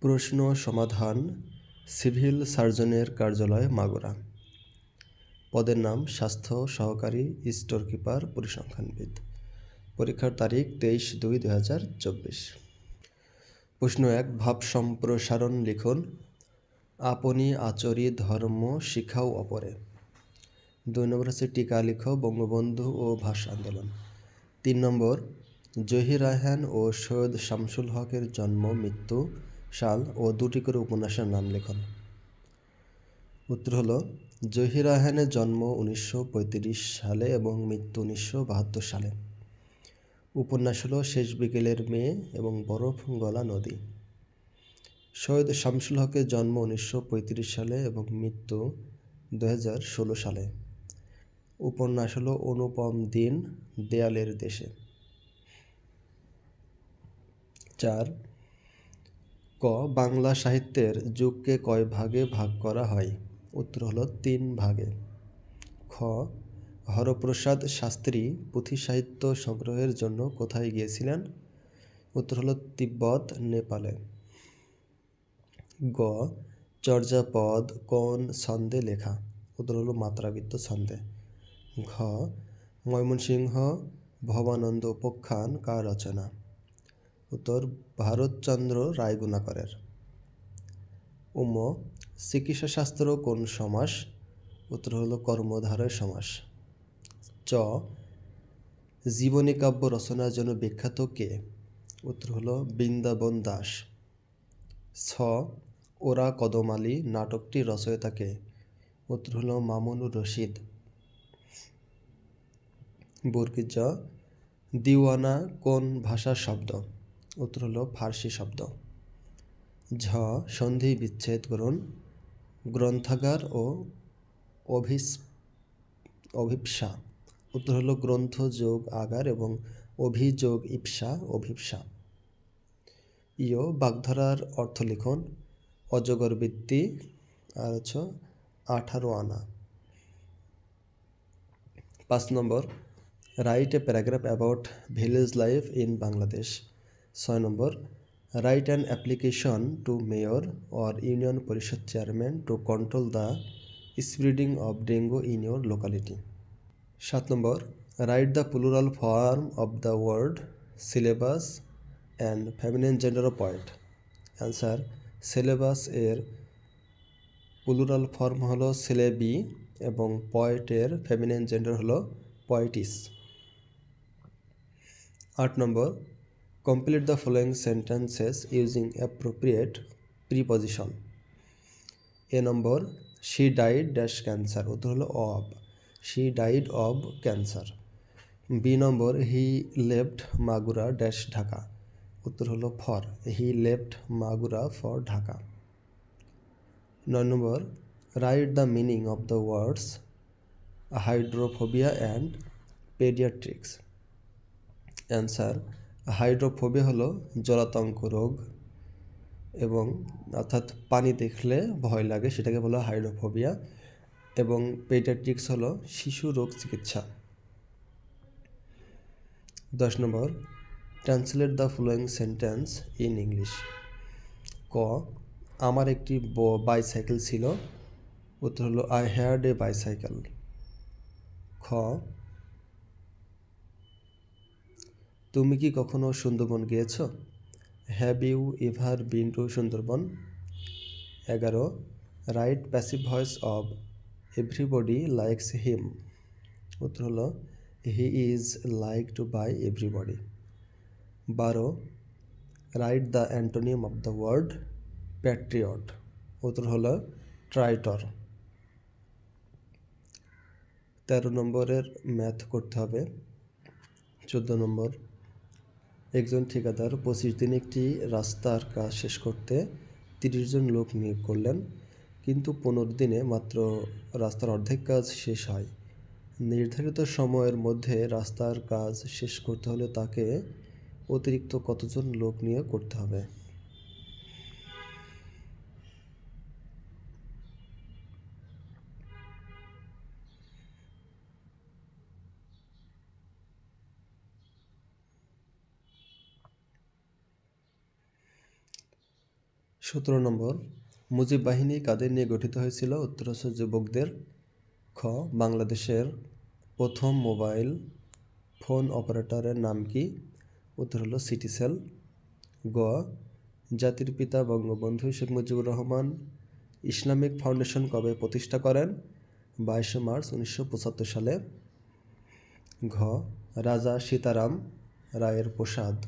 প্রশ্ন সমাধান, সিভিল সার্জনের কার্যালয়, মাগুরা। পদের নাম স্বাস্থ্য সহকারী স্টোর কিপার পরিসংখ্যানবিদ। পরীক্ষার তারিখ তেইশ দুই দু হাজার চব্বিশ। প্রশ্ন এক, ভাব সম্প্রসারণ লিখুন। আপনি আচরি, ধর্ম শিখাও অপরে। দুই নম্বর হচ্ছে টিকা লিখ, বঙ্গবন্ধু ও ভাষা আন্দোলন। তিন নম্বর, জহির রায়হান ও সৈয়দ শামসুল হকের জন্ম, মৃত্যু। সাল ও দুটি করে উপন্যাসের নাম লিখুন। উত্তর হলো, জহির রায়হানের জন্ম উনিশশো পঁয়ত্রিশ সালে এবং মৃত্যু উনিশশো বাহাত্তর সালে। উপন্যাস হলো, শেষ বিকেলের মেয়ে এবং বরফ গলা নদী। সৈয়দ শামসুল হকের জন্ম উনিশশো পঁয়ত্রিশ সালে এবং মৃত্যু দুহাজার ষোলো সালে। উপন্যাস হলো, অনুপম দিন দেয়ালের দেশে। চার ক, বাংলা সাহিত্যের যুগকে কয় ভাগে ভাগ করা হয়? উত্তর হলো তিন ভাগে। খ, হরপ্রসাদ শাস্ত্রী পুঁথি সাহিত্য সংগ্রহের জন্য কোথায় গিয়েছিলেন? উত্তর হলো তিব্বত, নেপালে। গ, চর্যাপদ কোন ছন্দে লেখা? উত্তর হলো মাত্রাবৃত্ত ছন্দে। ঘ, ময়মনসিংহ ভবানন্দ উপাখ্যান কার রচনা? উত্তর ভারতচন্দ্র রায়গুণাকরের। উম, চিকিৎসাশাস্ত্র কোন সমাস? উত্তর হলো কর্মধারয় সমাস। চ জীবনী কাব্য রচনার জন্য বিখ্যাত কে? উত্তর হলো বৃন্দাবন দাস। ছ, ওরা কদম আলী নাটকটি রচয়িতাকে উত্তর হলো মামুনুর রশিদ। বর্গিজ দিওয়ানা কোন ভাষার শব্দ? উত্তর হলো ফার্সি শব্দ। ঝ, সন্ধি বিচ্ছেদ করুন। গ্রন্থাগার ও অভিস, অভিপ্সা। উত্তর হলো গ্রন্থ, যোগ, আগার এবং অভিযোগ, ইপসা, অভিপ্সা। ইয় বাগধারার অর্থ লিখন। অজগর বৃত্তি, আর হচ্ছে আঠারো আনা। পাঁচ নম্বর, write a paragraph about village life in Bangladesh. ছয় নম্বর write an application to mayor or union parishad chairman to control the spreading of dengue in your locality সাত নম্বর write the plural form of the word syllabus and feminine gender poet answer syllabus এর plural form হলো syllabi এবং পয়েটের feminine gender হলো poetess আট নম্বর complete the following sentences using appropriate preposition A number she died dash cancer উত্তর হলো of. She died of cancer B number he left Magura dash Dhaka উত্তর হলো for. He left Magura for Dhaka নয় নম্বর write the meaning of the words hydrophobia and pediatrics answer hydrophobia হলো জলাতঙ্ক রোগ এবং অর্থাৎ পানি দেখলে ভয় লাগে, সেটাকে বলা হাইড্রোফোবিয়া, এবং পেডিয়াট্রিক্স হলো শিশু রোগ চিকিৎসা। দশ নম্বর, translate the following sentence in English. ক, আমার একটি বাইসাইকেল ছিল, উত্তর হলো আই হ্যাড এ বাইসাইকেল খ তুমি কি কখনো সুন্দরবন গিয়েছ? Have you ever been to Sundarban. এগারো, write passive voice of everybody likes him. উত্তর হলো, he is like to by everybody. বারো, write the antonym of the word patriot. উত্তর হলো, ট্রাইটর। তেরো নম্বরের ম্যাথ করতে হবে। চোদ্দ নম্বর একজন ঠিকাদার পঁচিশ দিন একটি রাস্তার কাজ শেষ করতে তিরিশ জন লোক নিয়োগ করলেন, কিন্তু পনেরো দিনে মাত্র রাস্তার অর্ধেক কাজ শেষ হয়। নির্ধারিত সময়ের মধ্যে রাস্তার কাজ শেষ করতে হলে তাকে অতিরিক্ত কতজন লোক নিয়োগ করতে হবে? সতেরো নম্বর, মুজিব বাহিনী কাদের নিয়ে গঠিত হয়েছিল? উত্তর যুবকদের খ, বাংলাদেশের প্রথম মোবাইল ফোন অপারেটরের নাম কি? উত্তর হলো সিটিসেল গ, জাতির পিতা বঙ্গবন্ধু শেখ মুজিবুর রহমান ইসলামিক ফাউন্ডেশন কবে প্রতিষ্ঠা করেন? বাইশে মার্চ উনিশশো পঁচাত্তর সালে। ঘ, রাজা সীতারাম রায়ের প্রসাদ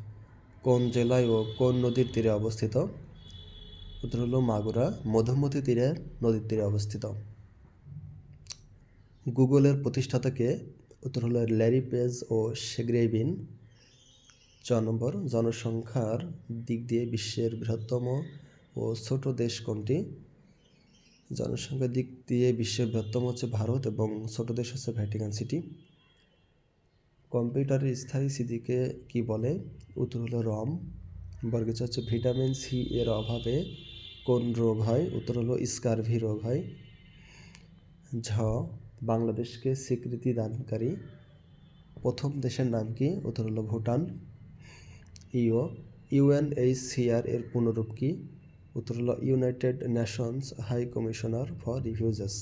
কোন জেলায় ও কোন নদীর তীরে অবস্থিত? উত্তর হলো মাগুরা, মধুমতি তীরে, নদীর তীরে অবস্থিত। গুগলের প্রতিষ্ঠাতাকে উত্তর হলো ল্যারি পেজ ও সেগ্রেবিন চ নম্বর, জনসংখ্যার দিক দিয়ে বিশ্বের বৃহত্তম ও ছোট দেশ কোনটি? জনসংখ্যার দিক দিয়ে বিশ্বের বৃহত্তম হচ্ছে ভারত এবং ছোট দেশ হচ্ছে ভ্যাটিকান সিটি। কম্পিউটারের স্থায়ী স্মৃতিকে কি বলে? উত্তর হলো রম। বর্গিচ হচ্ছে ভিটামিন সি এর অভাবে কোন রোগ হয়? উত্তর হলো স্কারভি রোগ হয়। ঝ, বাংলাদেশকে স্বীকৃতি দানকারী। প্রথম দেশের নাম কি? উত্তর হলো ভুটান। ইও ইউএনএইচসিআর এর পুনরূপ কি? উত্তর হলো United Nations High Commissioner for Refugees.